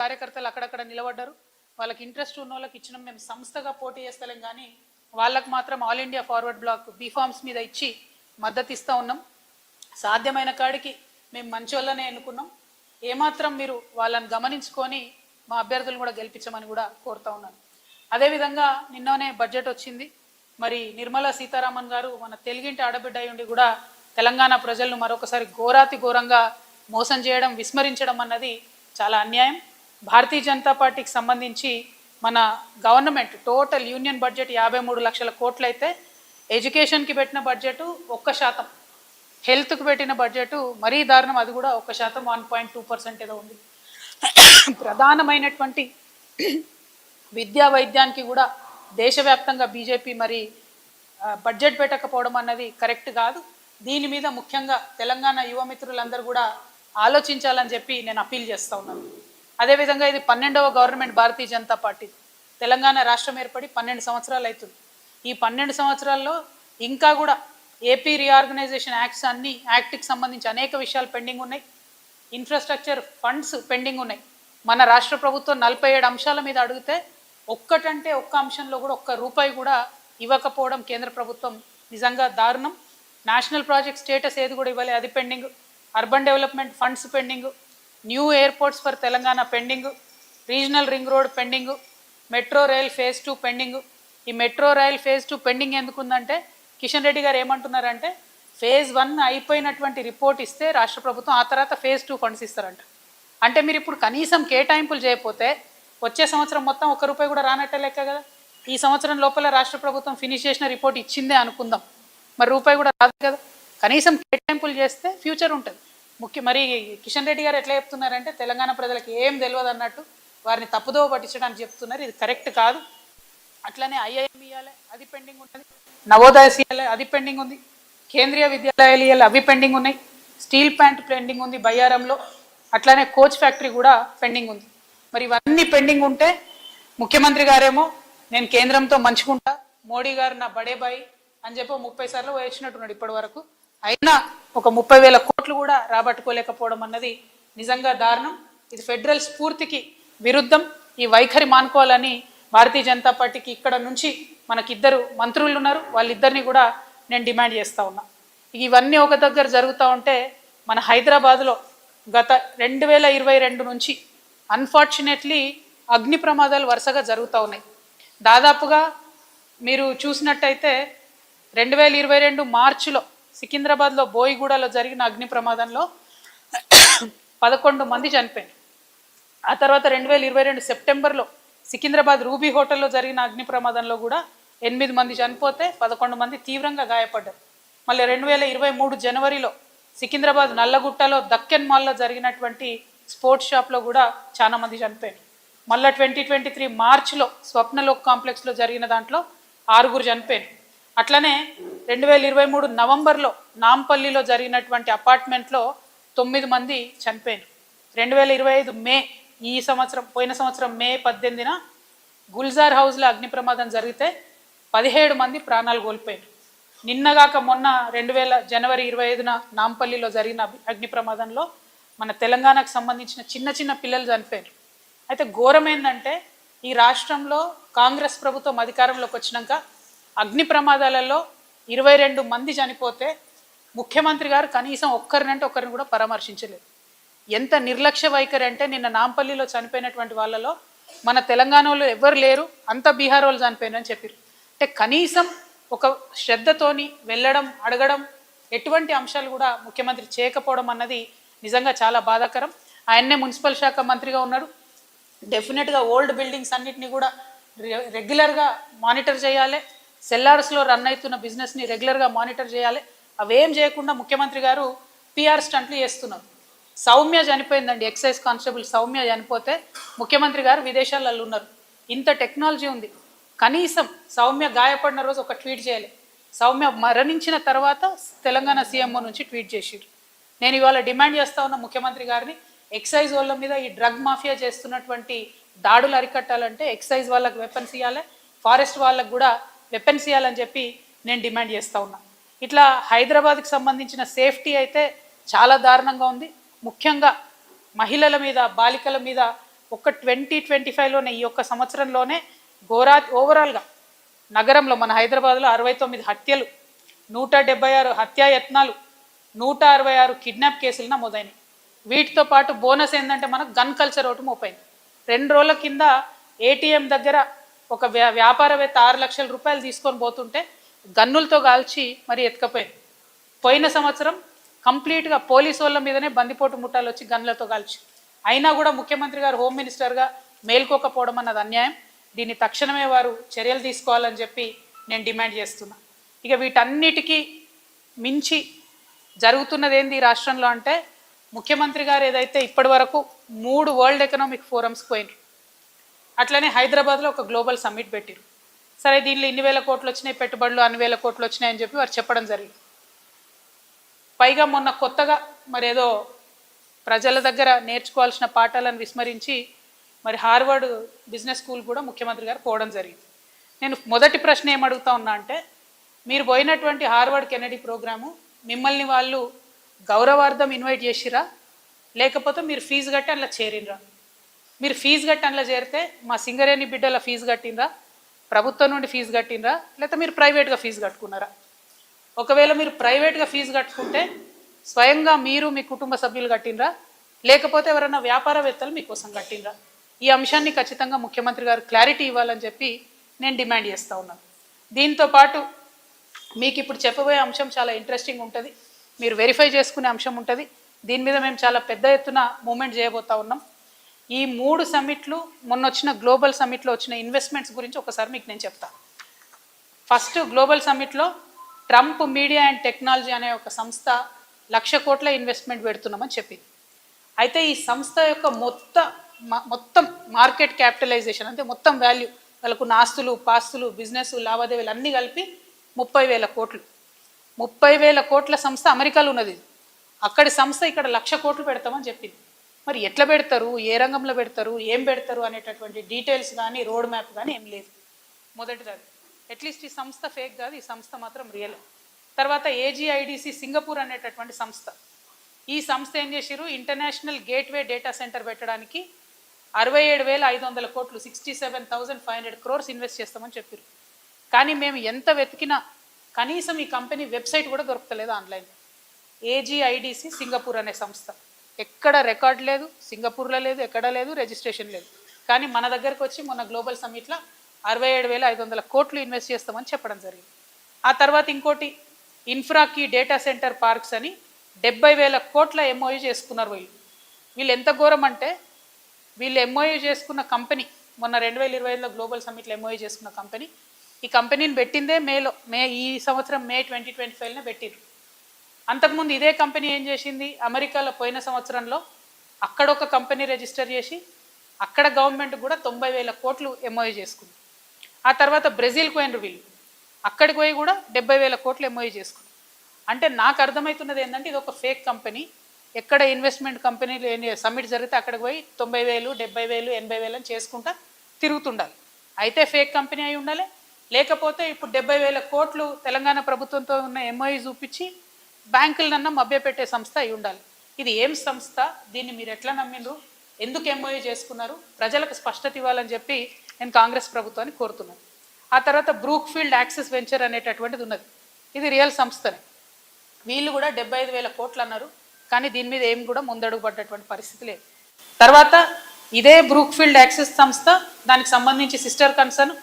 కార్యకర్తలు అక్కడక్కడ నిలబడ్డారు. వాళ్ళకి ఇంట్రెస్ట్ ఉన్న వాళ్ళకి ఇచ్చినాం. మేము సంస్థగా పోటీ చేస్తలేం కానీ వాళ్ళకు మాత్రం all India forward bloc B forms మీద ఇచ్చి మద్దతు ఇస్తూ ఉన్నాం. సాధ్యమైన కాడికి మేము మంచి వల్లనే ఎన్నుకున్నాం. ఏమాత్రం మీరు వాళ్ళని గమనించుకొని మా అభ్యర్థులను కూడా గెలిపించమని కూడా కోరుతా ఉన్నాను. అదేవిధంగా నిన్ననే బడ్జెట్ వచ్చింది. మరి నిర్మలా సీతారామన్ గారు మన తెలుగింటి ఆడబిడ్డ అయి ఉండి కూడా తెలంగాణ ప్రజలను మరొకసారి ఘోరాతి ఘోరంగా మోసం చేయడం విస్మరించడం అన్నది చాలా అన్యాయం. భారతీయ జనతా పార్టీకి సంబంధించి మన గవర్నమెంట్ టోటల్ యూనియన్ బడ్జెట్ యాభై మూడు లక్షల కోట్లయితే ఎడ్యుకేషన్కి పెట్టిన బడ్జెట్ ఒక్క శాతం హెల్త్కి పెట్టిన బడ్జెట్ మరీ దారుణం అది కూడా ఒక్క శాతం వన్ పాయింట్ టూ పర్సెంట్ ఏదో ఉంది. ప్రధానమైనటువంటి విద్యా వైద్యానికి కూడా దేశవ్యాప్తంగా బీజేపీ మరి బడ్జెట్ పెట్టకపోవడం అన్నది కరెక్ట్ కాదు. దీని మీద ముఖ్యంగా తెలంగాణ యువమిత్రులందరూ కూడా ఆలోచించాలని చెప్పి నేను అప్పీల్ చేస్తా ఉన్నాను. అదేవిధంగా ఇది పన్నెండవ గవర్నమెంట్ భారతీయ జనతా పార్టీ. తెలంగాణ రాష్ట్రం ఏర్పడి పన్నెండు సంవత్సరాలు అవుతుంది ఈ పన్నెండు సంవత్సరాల్లో ఇంకా కూడా ఏపీ రీఆర్గనైజేషన్ యాక్ట్స్ అన్ని యాక్ట్కి సంబంధించి అనేక విషయాలు పెండింగ్ ఉన్నాయి. ఇన్ఫ్రాస్ట్రక్చర్ ఫండ్స్ పెండింగ్ ఉన్నాయి. మన రాష్ట్ర ప్రభుత్వం నలభై ఏడు అంశాల మీద అడిగితే ఒక్కటంటే ఒక్క అంశంలో కూడా ఒక్క రూపాయి కూడా ఇవ్వకపోవడం కేంద్ర ప్రభుత్వం నిజంగా దారుణం. నేషనల్ ప్రాజెక్ట్ స్టేటస్ ఏది కూడా ఇవ్వాలి. అది pending. Urban development funds pending. New airports for Telangana pending regional ring road pending metro rail phase two pending. ఈ metro rail phase two pending ఎందుకుందంటే Kishan Reddy గారు ఏమంటున్నారంటే ఫేజ్ వన్ అయిపోయినటువంటి రిపోర్ట్ ఇస్తే రాష్ట్ర ప్రభుత్వం ఆ తర్వాత ఫేజ్ టూ ఫండ్స్ ఇస్తారంట. అంటే మీరు ఇప్పుడు కనీసం కేటాయింపులు చేయకపోతే వచ్చే సంవత్సరం మొత్తం ఒక్క రూపాయి కూడా రానట్టే లెక్క కదా? ఈ సంవత్సరం లోపల రాష్ట్ర ప్రభుత్వం ఫినిష్ చేసిన రిపోర్ట్ ఇచ్చిందే అనుకుందాం. మరి రూపాయి కూడా రాదు కదా? కనీసం కేటాయింపులు చేస్తే ఫ్యూచర్ ఉంటుంది. ముఖ్య మరి కిషన్ రెడ్డి గారు ఎట్లా చెప్తున్నారంటే తెలంగాణ ప్రజలకు ఏం తెలియదు అన్నట్టు వారిని తప్పుదోవ పట్టించడానికి చెప్తున్నారు. ఇది కరెక్ట్ కాదు. అట్లనే ఐఐఎం ఇవ్వాలి అది పెండింగ్ ఉంటుంది నవోదయ సీఎల్ఐ అది పెండింగ్ ఉంది. కేంద్రీయ విద్యాలయాలు ఇవ్వాలి అవి పెండింగ్ ఉన్నాయి. స్టీల్ ప్లాంట్ పెండింగ్ ఉంది బయ్యారంలో. అట్లానే కోచ్ ఫ్యాక్టరీ కూడా పెండింగ్ ఉంది. మరి ఇవన్నీ పెండింగ్ ఉంటే ముఖ్యమంత్రి గారేమో నేను కేంద్రంతో మంచుకుంటా మోడీ గారు నా బడే బాయ్ అని చెప్పి ముప్పై సార్లు వేసినట్టున్నాడు ఇప్పటి వరకు. అయినా ఒక ముప్పై వేల కోట్లు కూడా రాబట్టుకోలేకపోవడం అన్నది నిజంగా దారుణం. ఇది ఫెడరల్ స్ఫూర్తికి విరుద్ధం. ఈ వైఖరి మానుకోవాలని భారతీయ జనతా పార్టీకి ఇక్కడ నుంచి మనకిద్దరు మంత్రులు ఉన్నారు వాళ్ళిద్దరిని కూడా నేను డిమాండ్ చేస్తూ ఉన్నా. ఇవన్నీ ఒక దగ్గర జరుగుతూ ఉంటే మన హైదరాబాద్లో గత రెండు వేల ఇరవై రెండు నుంచి అన్ఫార్చునేట్లీ అగ్ని ప్రమాదాలు వరుసగా జరుగుతూ ఉన్నాయి. దాదాపుగా మీరు చూసినట్టయితే రెండు వేల ఇరవై రెండు మార్చిలో సికింద్రాబాద్లో బోయిగూడలో జరిగిన అగ్ని ప్రమాదంలో పదకొండు మంది చనిపోయారు. ఆ తర్వాత రెండు వేల ఇరవై రెండు సెప్టెంబర్లో సికింద్రాబాద్ రూబీ హోటల్లో జరిగిన అగ్ని ప్రమాదంలో కూడా ఎనిమిది మంది చనిపోతే పదకొండు మంది తీవ్రంగా గాయపడ్డారు. మళ్ళీ రెండు వేల ఇరవై మూడు జనవరిలో సికింద్రాబాద్ నల్లగుట్టలో దక్కన్ మాల్లో జరిగినటువంటి స్పోర్ట్స్ షాప్లో కూడా చాలా మంది చనిపోయారు. మళ్ళీ ట్వంటీ ట్వంటీ త్రీ మార్చ్లో స్వప్నలోక్ కాంప్లెక్స్లో జరిగిన దాంట్లో ఆరుగురు చనిపోయారు. అట్లనే రెండు వేల ఇరవై మూడు నవంబర్లో నాంపల్లిలో జరిగినటువంటి అపార్ట్మెంట్లో తొమ్మిది మంది చనిపోయారు రెండు వేల ఇరవై ఐదు మే ఈ సంవత్సరం పోయిన సంవత్సరం మే పద్దెనిమిదిన గుల్జార్ హౌస్లో అగ్ని ప్రమాదం జరిగితే పదిహేడు మంది ప్రాణాలు కోల్పోయారు నిన్నగాక మొన్న రెండు వేల జనవరి ఇరవై ఐదున నాంపల్లిలో జరిగిన అగ్ని- ప్రమాదంలో మన తెలంగాణకు సంబంధించిన చిన్న చిన్న పిల్లలు చనిపోయారు అయితే ఘోరం ఈ రాష్ట్రంలో కాంగ్రెస్ ప్రభుత్వం అధికారంలోకి వచ్చినాక అగ్ని ప్రమాదాలలో ఇరవై రెండు మంది చనిపోతే ముఖ్యమంత్రి గారు కనీసం ఒక్కరినంటే ఒక్కరిని కూడా పరామర్శించలేదు. ఎంత నిర్లక్ష్య వైఖరి అంటే నిన్న నాంపల్లిలో చనిపోయినటువంటి వాళ్ళలో మన తెలంగాణ వాళ్ళు ఎవరు లేరు అంత బీహార్ వాళ్ళు చనిపోయినని చెప్పారు అంటే కనీసం ఒక శ్రద్ధతోని వెళ్ళడం అడగడం ఎటువంటి అంశాలు కూడా ముఖ్యమంత్రి చేయకపోవడం అన్నది నిజంగా చాలా బాధాకరం. ఆయన్నే మున్సిపల్ శాఖ మంత్రిగా ఉన్నాడు. డెఫినెట్గా ఓల్డ్ బిల్డింగ్స్ అన్నిటిని కూడా రెగ్యులర్గా మానిటర్ చేయాలి. సెల్లార్స్లో రన్ అవుతున్న బిజినెస్ని రెగ్యులర్గా మానిటర్ చేయాలి. అవేం చేయకుండా ముఖ్యమంత్రి గారు పిఆర్ స్టంట్లు చేస్తున్నారు. సౌమ్య చనిపోయిందండి ఎక్సైజ్ కానిస్టేబుల్ సౌమ్య చనిపోతే ముఖ్యమంత్రి గారు విదేశాలలో ఉన్నారు. ఇంత టెక్నాలజీ ఉంది. కనీసం సౌమ్య గాయపడిన రోజు ఒక ట్వీట్ చేయాలి. సౌమ్య మరణించిన తర్వాత తెలంగాణ సీఎంఓ నుంచి ట్వీట్ చేసిరు నేను ఇవాళ డిమాండ్ చేస్తా ఉన్న ముఖ్యమంత్రి గారిని ఎక్సైజ్ వాళ్ళ మీద ఈ డ్రగ్ మాఫియా చేస్తున్నటువంటి దాడులు అరికట్టాలంటే ఎక్సైజ్ వాళ్ళకి వెపన్స్ ఇవ్వాలి ఫారెస్ట్ వాళ్ళకు కూడా వెపన్స్ ఇవ్వాలని చెప్పి నేను డిమాండ్ చేస్తూ ఉన్నా. ఇట్లా హైదరాబాద్కి సంబంధించిన సేఫ్టీ అయితే చాలా దారుణంగా ఉంది. ముఖ్యంగా మహిళల మీద బాలికల మీద ఒక ట్వంటీ ట్వంటీ ఫైవ్లోనే ఈ ఒక్క సంవత్సరంలోనే ఘోరా ఓవరాల్గా నగరంలో మన హైదరాబాద్లో అరవై తొమ్మిది హత్యలు నూట డెబ్బై ఆరు హత్యాయత్నాలు నూట అరవై ఆరు కిడ్నాప్ కేసులు నమోదైనవి వీటితో పాటు బోనస్ ఏంటంటే మనకు గన్ కల్చర్ ఒకటి మోపైంది. రెండు రోజుల కింద ఏటీఎం దగ్గర ఒక వ్యా వ్యాపారవేత్త ఆరు లక్షల రూపాయలు తీసుకొని పోతుంటే గన్నులతో కాల్చి మరి ఎత్తుకపోయింది. పోయిన సంవత్సరం కంప్లీట్గా పోలీసు వాళ్ళ మీదనే బందిపోటు ముఠాలు వచ్చి గన్లతో కాల్చి. అయినా కూడా ముఖ్యమంత్రి గారు హోమ్ మినిస్టర్గా మేల్కోకపోవడం అన్నది అన్యాయం. దీన్ని తక్షణమే వారు చర్యలు తీసుకోవాలని చెప్పి నేను డిమాండ్ చేస్తున్నా. ఇక వీటన్నిటికీ మించి జరుగుతున్నది ఏంది రాష్ట్రంలో అంటే ముఖ్యమంత్రి గారు ఏదైతే ఇప్పటి వరకు మూడు వరల్డ్ ఎకనామిక్ ఫోరమ్స్ పోయినారు అట్లనే హైదరాబాద్లో ఒక గ్లోబల్ సమ్మిట్ పెట్టారు. సరే దీనిలో ఇన్ని వేల కోట్లు వచ్చినాయి పెట్టుబడులు అన్ని వేల కోట్లు వచ్చినాయి అని చెప్పి వారు చెప్పడం జరిగింది. పైగా మొన్న కొత్తగా మరి ఏదో ప్రజల దగ్గర నేర్చుకోవాల్సిన పాఠాలను విస్మరించి మరి హార్వర్డ్ బిజినెస్ స్కూల్ కూడా ముఖ్యమంత్రి గారు పోవడం జరిగింది. నేను మొదటి ప్రశ్న ఏమడుగుతా ఉన్నా అంటే మీరు పోయినటువంటి హార్వర్డ్ కెనడీ ప్రోగ్రాము మిమ్మల్ని వాళ్ళు గౌరవార్థం ఇన్వైట్ చేసిరా? లేకపోతే మీరు ఫీజు కట్టి అందులో చేరినరా? మీరు ఫీజు కట్టనలా చేరితే మా సింగరేణి బిడ్డల ఫీజు కట్టిందా? ప్రభుత్వం నుండి ఫీజు కట్టిందా? లేకపోతే మీరు ప్రైవేట్గా ఫీజు కట్టుకున్నారా? ఒకవేళ మీరు ప్రైవేట్గా ఫీజు కట్టుకుంటే స్వయంగా మీరు మీ కుటుంబ సభ్యులు కట్టినరా లేకపోతే ఎవరైనా వ్యాపారవేత్తలు మీకోసం కట్టినరా ఈ అంశాన్ని ఖచ్చితంగా ముఖ్యమంత్రి గారు క్లారిటీ ఇవ్వాలని చెప్పి నేను డిమాండ్ చేస్తూ ఉన్నాను దీంతో పాటు మీకు ఇప్పుడు చెప్పబోయే అంశం చాలా ఇంట్రెస్టింగ్ ఉంటుంది. మీరు వెరిఫై చేసుకునే అంశం ఉంటుంది. దీని మీద మేము చాలా పెద్ద ఎత్తున మూమెంట్ చేయబోతా ఉన్నాం. ఈ మూడు సమ్మిట్లు మొన్న వచ్చిన గ్లోబల్ సమ్మిట్లో వచ్చిన ఇన్వెస్ట్మెంట్స్ గురించి ఒకసారి మీకు నేను చెప్తాను ఫస్ట్ గ్లోబల్ సమ్మిట్లో ట్రంప్ మీడియా అండ్ టెక్నాలజీ అనే ఒక సంస్థ లక్ష కోట్ల ఇన్వెస్ట్మెంట్ పెడుతున్నామని చెప్పింది. అయితే ఈ సంస్థ యొక్క మొత్త మొత్తం మార్కెట్ క్యాపిటలైజేషన్ అంటే మొత్తం వాల్యూ వాళ్ళకున్న ఆస్తులు పాస్తులు బిజినెస్ లావాదేవీలు అన్నీ కలిపి ముప్పై వేల కోట్లు. ముప్పై వేల కోట్ల సంస్థ అమెరికాలో ఉన్నది. ఇది. అక్కడి సంస్థ ఇక్కడ లక్ష కోట్లు పెడతామని చెప్పింది. మరి ఎట్లా పెడతారు? ఏ రంగంలో పెడతారు? ఏం పెడతారు? అనేటటువంటి డీటెయిల్స్ కానీ రోడ్ మ్యాప్ కానీ ఏం లేదు. మొదటిది అది. అట్లీస్ట్ ఈ సంస్థ ఫేక్ కాదు ఈ సంస్థ మాత్రం రియల్. తర్వాత ఏజీఐడిసి సింగపూర్ అనేటటువంటి సంస్థ. ఈ సంస్థ ఏం చేసిరు ఇంటర్నేషనల్ గేట్వే డేటా సెంటర్ పెట్టడానికి అరవై ఏడు వేల ఐదు వందల కోట్లు sixty seven thousand five hundred crores invest చేస్తామని చెప్పారు కానీ మేము ఎంత వెతికినా కనీసం ఈ కంపెనీ వెబ్సైట్ కూడా దొరకలేదు ఆన్లైన్ ఏజీఐడిసి సింగపూర్ అనే సంస్థ. ఎక్కడ రికార్డ్ లేదు సింగపూర్లో లేదు ఎక్కడ లేదు రిజిస్ట్రేషన్ లేదు. కానీ మన దగ్గరకు వచ్చి మొన్న గ్లోబల్ సమ్మిట్లో అరవై ఏడు వేల ఐదు వందల కోట్లు ఇన్వెస్ట్ చేస్తామని చెప్పడం జరిగింది. ఆ తర్వాత ఇంకోటి ఇన్ఫ్రాకి డేటా సెంటర్ పార్క్స్ అని డెబ్బై వేల కోట్ల ఎంఓయూ చేసుకున్నారు వీళ్ళు. వీళ్ళు ఎంత ఘోరం అంటే వీళ్ళు ఎంఓయూ చేసుకున్న కంపెనీ మొన్న రెండు వేల ఇరవై ఐదులో గ్లోబల్ సమ్మిట్లో ఎంఓయూ చేసుకున్న కంపెనీ ఈ కంపెనీని పెట్టిందే మేలో మే ఈ సంవత్సరం మే ట్వంటీ ట్వంటీ ఫైవ్లో పెట్టిండ్రు అంతకుముందు ఇదే కంపెనీ ఏం చేసింది? అమెరికాలో పోయిన సంవత్సరంలో అక్కడ ఒక కంపెనీ రిజిస్టర్ చేసి అక్కడ గవర్నమెంట్ కూడా తొంభై వేల కోట్లు ఎంఓఐ చేసుకుంది. ఆ తర్వాత బ్రెజిల్కి పోయినరు వీళ్ళు. అక్కడికి పోయి కూడా డెబ్బై వేల కోట్లు ఎంఓఐ చేసుకుంది. అంటే నాకు అర్థమవుతున్నది ఏంటంటే ఇది ఒక ఫేక్ కంపెనీ. ఎక్కడ ఇన్వెస్ట్మెంట్ కంపెనీలు ఏం సమ్మిట్ జరిగితే అక్కడికి పోయి తొంభై వేలు డెబ్బై వేలు ఎనభై వేలు అని చేసుకుంటా తిరుగుతుండాలి. అయితే ఫేక్ కంపెనీ అయి ఉండాలి. లేకపోతే ఇప్పుడు డెబ్బై వేల కోట్లు తెలంగాణ ప్రభుత్వంతో ఉన్న ఎంఐ చూపించి బ్యాంకులనన్నా మభ్యపెట్టే సంస్థ అయి ఉండాలి. ఇది ఏం సంస్థ? దీన్ని మీరు ఎట్లా నమ్మిండ్రు? ఎందుకు ఎంఓఏ చేసుకున్నారు? ప్రజలకు స్పష్టత ఇవ్వాలని చెప్పి నేను కాంగ్రెస్ ప్రభుత్వాన్ని కోరుతున్నాను. ఆ తర్వాత బ్రూక్ ఫీల్డ్ యాక్సిస్ వెంచర్ అనేటటువంటిది ఉన్నది. ఇది రియల్ సంస్థనే. వీళ్ళు కూడా డెబ్బై ఐదు వేల కోట్లు అన్నారు. కానీ దీని మీద ఏం కూడా ముందడుగు పడ్డటువంటి పరిస్థితి లేదు. తర్వాత ఇదే బ్రూక్ఫీల్డ్ యాక్సెస్ సంస్థ దానికి సంబంధించి సిస్టర్ కన్సర్న్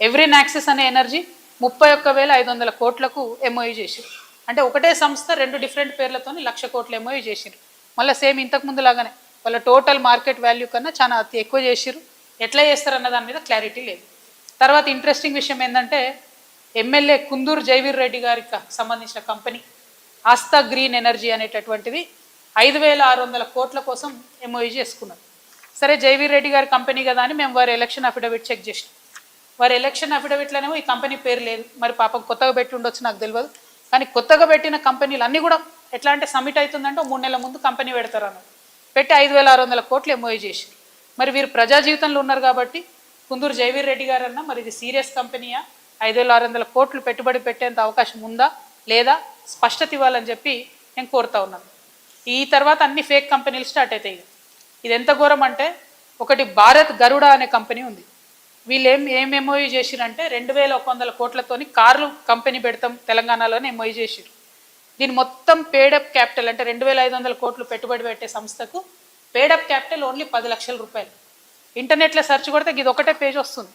ఎవ్రీన్ యాక్సెస్ అనే ఎనర్జీ ముప్పై ఒక్క వేల ఐదు వందల కోట్లకు ఎంఓయూ చేసిరు అంటే ఒకటే సంస్థ రెండు డిఫరెంట్ పేర్లతో లక్ష కోట్లు ఎంఓయూ చేసిరు మళ్ళీ సేమ్ ఇంతకుముందు లాగానే వాళ్ళ టోటల్ మార్కెట్ వాల్యూ కన్నా చాలా అతి ఎక్కువ చేసిరు ఎట్లా చేస్తారన్న దాని మీద క్లారిటీ లేదు. తర్వాత ఇంట్రెస్టింగ్ విషయం ఏంటంటే ఎమ్మెల్యే కుందూరు జైవీర్ రెడ్డి గారికి సంబంధించిన కంపెనీ ఆస్తా గ్రీన్ ఎనర్జీ అనేటటువంటిది ఐదు వేల ఆరు వందల కోట్ల కోసం ఎంఓఈ చేసుకున్నారు. సరే జైవీర్ రెడ్డి గారి కంపెనీ కదా అని మేము వారి ఎలక్షన్ అఫిడవిట్ చెక్ చేసినాం. వారి ఎలక్షన్ అఫిడవిట్లోనేమో ఈ కంపెనీ పేరు లేదు. మరి పాపం కొత్తగా పెట్టి ఉండొచ్చు నాకు తెలియదు కానీ కొత్తగా పెట్టిన కంపెనీలు అన్నీ కూడా ఎట్లా అంటే సమిట్ అవుతుందంటే మూడు నెలల ముందు కంపెనీ పెడతారు అన్నారు పెట్టి ఐదు వేల ఆరు వందల కోట్లు ఎంఓఏ చేసి. మరి వీరు ప్రజా జీవితంలో ఉన్నారు కాబట్టి కుందూరు జయవీర్ రెడ్డి గారు అన్న మరి ఇది సీరియస్ కంపెనీయా? ఐదు వేల ఆరు వందల కోట్లు పెట్టుబడి పెట్టేంత అవకాశం ఉందా? లేదా స్పష్టత ఇవ్వాలని చెప్పి నేను కోరుతా ఉన్నాను. ఈ తర్వాత అన్ని ఫేక్ కంపెనీలు స్టార్ట్ అవుతాయి. ఇది ఎంత ఘోరం అంటే ఒకటి భారత్ గరుడ అనే కంపెనీ ఉంది. వీళ్ళు ఏం ఏం ఎంఓయూ చేసిరంటే రెండు వేల ఒక వందల కోట్లతోని కార్లు కంపెనీ పెడతాం తెలంగాణలోనే ఎంఓయూ చేసిరు దీని మొత్తం పేడప్ క్యాపిటల్ అంటే రెండు వేల ఐదు వందల కోట్లు పెట్టుబడి పెట్టే సంస్థకు పేడప్ క్యాపిటల్ ఓన్లీ పది లక్షల రూపాయలు. ఇంటర్నెట్లో సెర్చ్ కొడితే ఇది ఒకటే పేజ్ వస్తుంది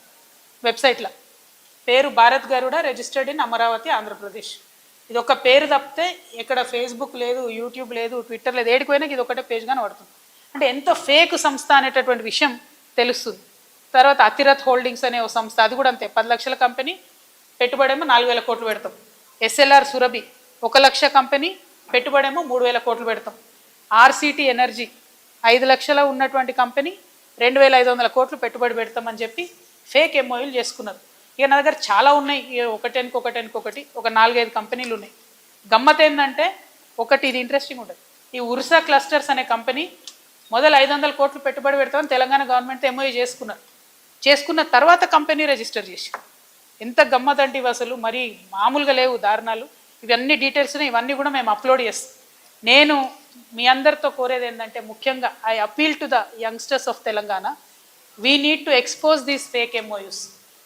వెబ్సైట్లో పేరు భారత్ గరుడ రిజిస్టర్డ్ ఇన్ అమరావతి ఆంధ్రప్రదేశ్. ఇది ఒక పేరు తప్పితే ఇక్కడ ఫేస్బుక్ లేదు యూట్యూబ్ లేదు ట్విట్టర్ లేదు ఏడికి పోయినా ఇది ఒకటే పేజ్ కానీ పడుతుంది. అంటే ఎంతో ఫేక్ సంస్థ అనేటటువంటి విషయం తెలుస్తుంది. తర్వాత అతిరత్ హోల్డింగ్స్ అనే ఒక సంస్థ అది కూడా అంతే. పది లక్షల కంపెనీ పెట్టుబడేమో నాలుగు వేల కోట్లు పెడతాం. ఎస్ఎల్ఆర్ సురభి ఒక లక్ష కంపెనీ పెట్టుబడేమో మూడు వేల కోట్లు పెడతాం. ఆర్సిటీ ఎనర్జీ ఐదు లక్షల ఉన్నటువంటి కంపెనీ రెండు వేల ఐదు వందల కోట్లు పెట్టుబడి పెడతామని చెప్పి ఫేక్ ఎంఓయూలు చేసుకున్నారు. ఇక నా దగ్గర చాలా ఉన్నాయి. ఇక ఒకటెనికి ఒకటెనికి ఒకటి ఒక నాలుగైదు కంపెనీలు ఉన్నాయి. గమ్మత్ ఏంటంటే ఒకటి ఇది ఇంట్రెస్టింగ్ ఉంటుంది ఈ ఉర్సా క్లస్టర్స్ అనే కంపెనీ మొదలు ఐదు వందల కోట్లు పెట్టుబడి పెడతామని తెలంగాణ గవర్నమెంట్ ఎంఓయూ చేసుకున్నారు. చేసుకున్న తర్వాత కంపెనీ రిజిస్టర్ చేసి ఎంత గమ్మదండి అసలు. మరి మామూలుగా లేవు దారుణాలు. ఇవన్నీ డీటెయిల్స్ ఇవన్నీ కూడా మేము అప్లోడ్ చేస్తాం. నేను మీ అందరితో కోరేది ఏంటంటే ముఖ్యంగా I appeal to the youngsters of Telangana. We need to expose these fake MOUs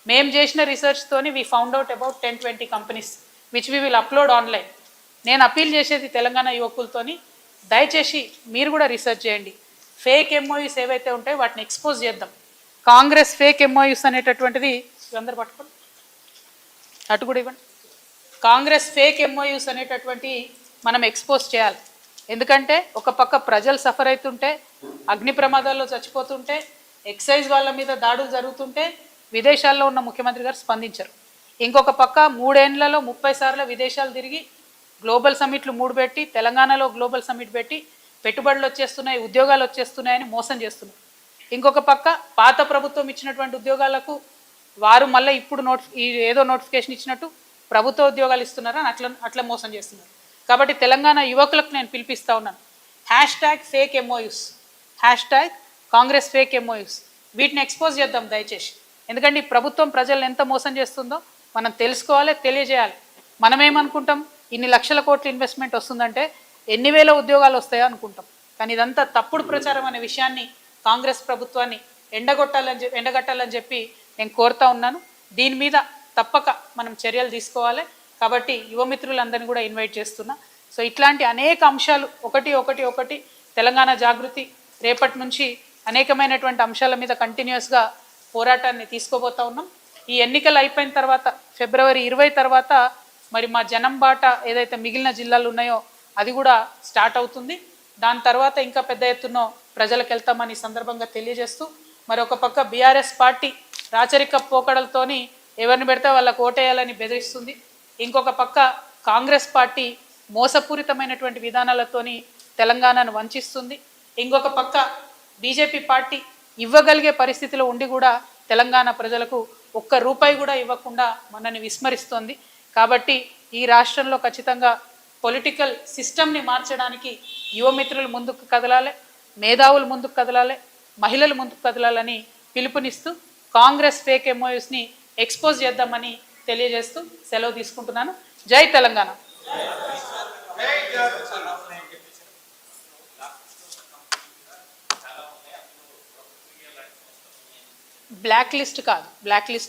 మేము చేసిన రీసెర్చ్తోని we found out about ten twenty companies which we will upload online నేను అపీల్ చేసేది తెలంగాణ యువకులతోని దయచేసి మీరు కూడా రీసెర్చ్ చేయండి. ఫేక్ ఎంఓయూస్ ఏవైతే ఉంటాయో వాటిని ఎక్స్పోజ్ చేద్దాం. కాంగ్రెస్ ఫేక్ ఎంఓయూస్ అనేటటువంటిది అందరు పట్టుకోండి. అటు కూడా ఇవ్వండి. కాంగ్రెస్ ఫేక్ ఎంఓయూస్ అనేటటువంటి మనం ఎక్స్పోజ్ చేయాలి. ఎందుకంటే ఒక పక్క ప్రజలు సఫర్ అవుతుంటే అగ్ని ప్రమాదాల్లో చచ్చిపోతుంటే ఎక్సైజ్ వాళ్ళ మీద దాడులు జరుగుతుంటే విదేశాల్లో ఉన్న ముఖ్యమంత్రి గారు స్పందించరు. ఇంకొక పక్క మూడేళ్ళలో ముప్పై సార్లు విదేశాలు తిరిగి గ్లోబల్ సమ్మిట్లు మూడు పెట్టి తెలంగాణలో గ్లోబల్ సమ్మిట్ పెట్టి పెట్టుబడులు వచ్చేస్తున్నాయి ఉద్యోగాలు వచ్చేస్తున్నాయని మోసం చేస్తున్నారు. ఇంకొక పక్క పాత ప్రభుత్వం ఇచ్చినటువంటి ఉద్యోగాలకు వారు మళ్ళీ ఇప్పుడు నోట్ ఈ ఏదో నోటిఫికేషన్ ఇచ్చినట్టు ప్రభుత్వ ఉద్యోగాలు ఇస్తున్నారా? అట్లా అట్లా మోసం చేస్తున్నారు. కాబట్టి తెలంగాణ యువకులకు నేను పిలిపిస్తా ఉన్నాను. Hashtag fake MOUs hashtag Congress fake MOUs వీటిని ఎక్స్పోజ్ చేద్దాం దయచేసి. ఎందుకంటే ఈ ప్రభుత్వం ప్రజలను ఎంత మోసం చేస్తుందో మనం తెలుసుకోవాలి తెలియజేయాలి. మనం ఏమనుకుంటాం ఇన్ని లక్షల కోట్ల ఇన్వెస్ట్మెంట్ వస్తుందంటే ఎన్ని వేల ఉద్యోగాలు వస్తాయో అనుకుంటాం. కానీ ఇదంతా తప్పుడు ప్రచారం అనే విషయాన్ని కాంగ్రెస్ ప్రభుత్వాన్ని ఎండగొట్టాలని చెప్పి ఎండగట్టాలని చెప్పి నేను కోరుతా ఉన్నాను. దీని మీద తప్పక మనం చర్యలు తీసుకోవాలి. కాబట్టి యువమిత్రులందరినీ కూడా ఇన్వైట్ చేస్తున్నా. సో ఇట్లాంటి అనేక అంశాలు ఒకటి ఒకటి ఒకటి తెలంగాణ జాగృతి రేపటి నుంచి అనేకమైనటువంటి అంశాల మీద కంటిన్యూస్గా పోరాటాన్ని తీసుకోబోతా ఉన్నాం. ఈ ఎన్నికలు అయిపోయిన తర్వాత ఫిబ్రవరి ఇరవై తర్వాత మరి మా జనం బాట ఏదైతే మిగిలిన జిల్లాలు ఉన్నాయో అది కూడా స్టార్ట్ అవుతుంది. దాని తర్వాత ఇంకా పెద్ద ఎత్తున ప్రజలకు వెళ్తామని ఈ సందర్భంగా తెలియజేస్తూ మరొక పక్క బీఆర్ఎస్ పార్టీ రాచరిక పోకడలతోని ఎవరిని పెడితే వాళ్ళకు ఓటేయాలని బెదిరిస్తుంది. ఇంకొక పక్క కాంగ్రెస్ పార్టీ మోసపూరితమైనటువంటి విధానాలతోని తెలంగాణను వంచిస్తుంది. ఇంకొక పక్క బీజేపీ పార్టీ ఇవ్వగలిగే పరిస్థితిలో ఉండి కూడా తెలంగాణ ప్రజలకు ఒక్క రూపాయి కూడా ఇవ్వకుండా మనని విస్మరిస్తోంది. కాబట్టి ఈ రాష్ట్రంలో ఖచ్చితంగా పొలిటికల్ సిస్టమ్ని మార్చడానికి యువమిత్రులు ముందుకు కదలాలి మేధావులు ముందుకు కదలాలి మహిళలు ముందుకు కదలాలని పిలుపునిస్తూ కాంగ్రెస్ ఫేక్ ఎంఓయూస్ని ఎక్స్పోజ్ చేద్దామని తెలియజేస్తూ సెలవు తీసుకుంటున్నాను. జై తెలంగాణ. బ్లాక్ లిస్ట్ కాదు బ్లాక్ లిస్ట్